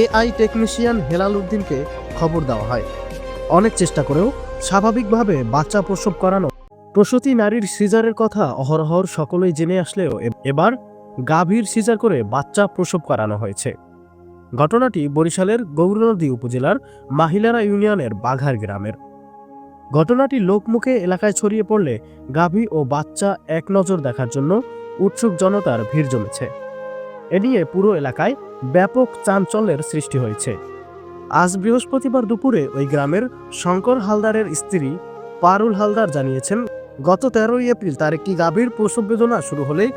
AI technician Helal উদ্দিনকে খবর দেওয়া হয়। অনেক চেষ্টা করেও স্বাভাবিকভাবে বাচ্চা প্রসব করানো প্রসূতি নারীর সিজারের কথা অহরহর সকলেই জেনে আসলেও এবার গাভীর সিজার করে বাচ্চা প্রসব করানো হয়েছে। ঘটনাটি বরিশালের গৌরনদী উপজেলার মাহিলারা ইউনিয়নের বাঘার গ্রামের। ঘটনাটি লোকমুখে এলাকায় ছড়িয়ে পড়লে গাভী ও বাচ্চা এক নজর দেখার জন্য উৎসুক জনতার ভিড় জমেছে। এ নিয়ে পুরো এলাকায় ব্যাপক চাঞ্চল্যের সৃষ্টি হয়েছে। আজ বৃহস্পতিবার দুপুরে ওই গ্রামের শঙ্কর হালদারের স্ত্রী পারুল হালদার জানিয়েছেন, গত তেরোই এপ্রিল তার একটি গাভীর প্রসব বেদনা শুরু হলে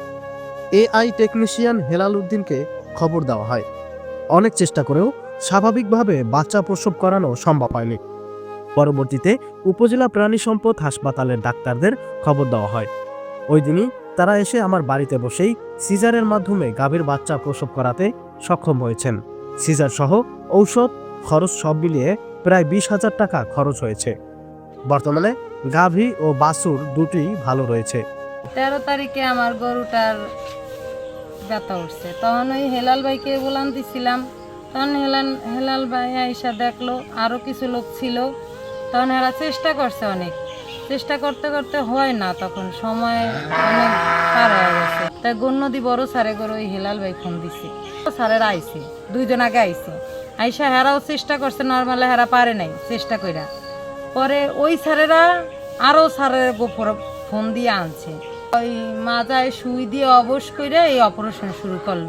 এআই টেকনিশিয়ান হেলাল উদ্দিনকে খবর দেওয়া হয়। অনেক চেষ্টা করেও স্বাভাবিকভাবে বাচ্চা প্রসব করানো সম্ভব হয়নি। পরবর্তীতে উপজেলা প্রাণী সম্পদ হাসপাতালের ডাক্তারদের খবর দেওয়া হয়। ওই দিনই তারা এসে আমার বাড়িতে বসেই সিজারের মাধ্যমে গাভীর বাচ্চা প্রসব করাতে সক্ষম হয়েছেন। সিজার সহ ঔষধ, খরচ সব মিলিয়ে প্রায় বিশ হাজার টাকা খরচ হয়েছে। বর্তমানে গাভী ও বাছুর দুটি ভালো রয়েছে। তেরো তারিখে আমার গরুটার ব্যথা উঠছে। তখন ওই হেলাল ভাইকে বলান দিছিলাম। তখন হেলাল হেলাল ভাই আইসা দেখল আরও কিছু লোক ছিল। তখন এরা চেষ্টা করছে অনেক। চেষ্টা করতে করতে হয় না, তখন সময় অনেক পার হয়ে গেছে। তাই গণ্যদি বড় সারে করে ওই হেলাল ভাই ফোন দিছে। স্যারেরা আইছে, দুইজন আগে আইছে। আইসা হেরাও চেষ্টা করছে, নর্মালে হেরা পারে নাই, চেষ্টা কইরা। পরে ওই স্যারেরা আরও স্যারের গোপর ফোন দিয়ে আনছে। ওই মাজায় সুই দিয়ে অবশ করে এই অপারেশন শুরু করল।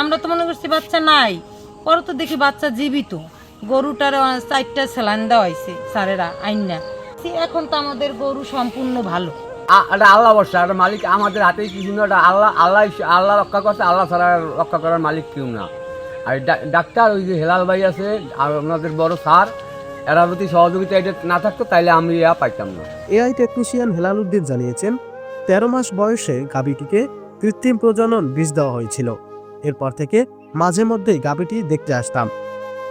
আমরা তো মনে করছি বাচ্চা নাই, পরে তো দেখি বাচ্চা জীবিত। গরুটার চারটা স্যালাইন দেওয়া হয়েছে স্যারেরা, আইনা এখন তো আমাদের গরু সম্পূর্ণ ভালো। এটা আল্লাহ বর্ষা এটা মালিক আমাদের হাতেই কিছু না এটা আল্লাহ আল্লাহ আল্লাহ রক্ষা করছে আল্লাহ ছাড়া রক্ষা করার মালিক কেউ না। আর ডা- ডাক্তার ওই যে হেলাল ভাই আছে আর আপনাদের বড় স্যার এরা যদি সহযোগিতা এটা না থাকতো তাইলে আমি ইয়া পাইতাম না। এআই টেকনিশিয়ান হেলাল উদ্দিন জানিয়েছেন তেরো মাস বয়সে গাভীটিকে কৃত্রিম প্রজনন বীজ দেওয়া হয়েছিল। এরপর থেকে মাঝে মধ্যেই গাভীটি দেখতে আসতাম।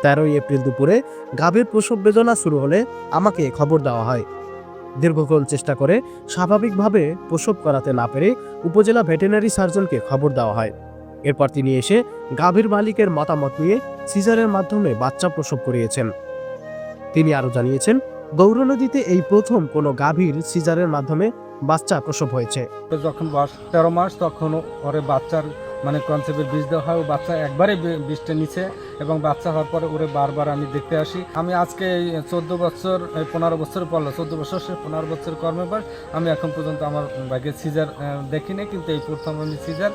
তেরোই এপ্রিল দুপুরে গাভীর প্রসব বেদনা শুরু হলে আমাকে খবর দেওয়া হয়। দীর্ঘক্ষণ চেষ্টা করে স্বাভাবিকভাবে প্রসব করাতে না পেরে উপজেলা ভেটেরিনারি সার্জনকে খবর দেওয়া হয়। এরপর তিনি এসে গাভীর মালিকের মতামত নিয়ে সিজারের মাধ্যমে বাচ্চা প্রসব করিয়েছেন। তিনি আরও জানিয়েছেন গৌরনদীতে এই প্রথম কোনো গাভীর সিজারের মাধ্যমে বাচ্চা প্রসব হয়েছে। যখন বয়স তেরো মাস, তখন ওরে বাচ্চার মানে কনসেপ্টের বীজ দেওয়া হয় বাচ্চা একবারে বীজটা নিচে এবং বাচ্চা হওয়ার পরে ওরে বারবার আমি দেখতে আসি। আমি আজকে এই চোদ্দ বছর পনেরো বছর পড়ল, চোদ্দ বছর সে পনেরো বছর কর্মের পর আমি এখন পর্যন্ত আমার বাইকে সিজার দেখিনি, কিন্তু এই প্রথম আমি সিজার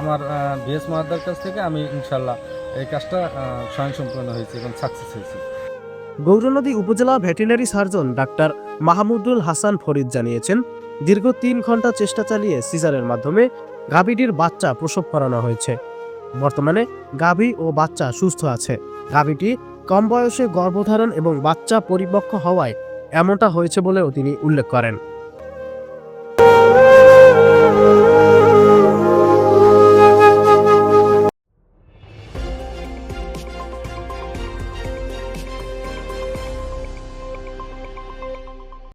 আমার ভিএস মহাদার কাছ থেকে আমি ইনশাল্লাহ এই কাজটা স্বয়ংসম্পূর্ণ হয়েছে এবং সাকসেস হয়েছে। গৌরনদী উপজেলা veterinary surgeon doctor Mahmudul Hasan Farid জানিয়েছেন, দীর্ঘ তিন ঘণ্টা চেষ্টা চালিয়ে সিজারের মাধ্যমে গাভীটির বাচ্চা প্রসব করানো হয়েছে। বর্তমানে গাভী ও বাচ্চা সুস্থ আছে। গাভীটি কম বয়সে গর্ভধারণ এবং বাচ্চা পরিপক্ক হওয়ায় এমনটা হয়েছে বলেও তিনি উল্লেখ করেন।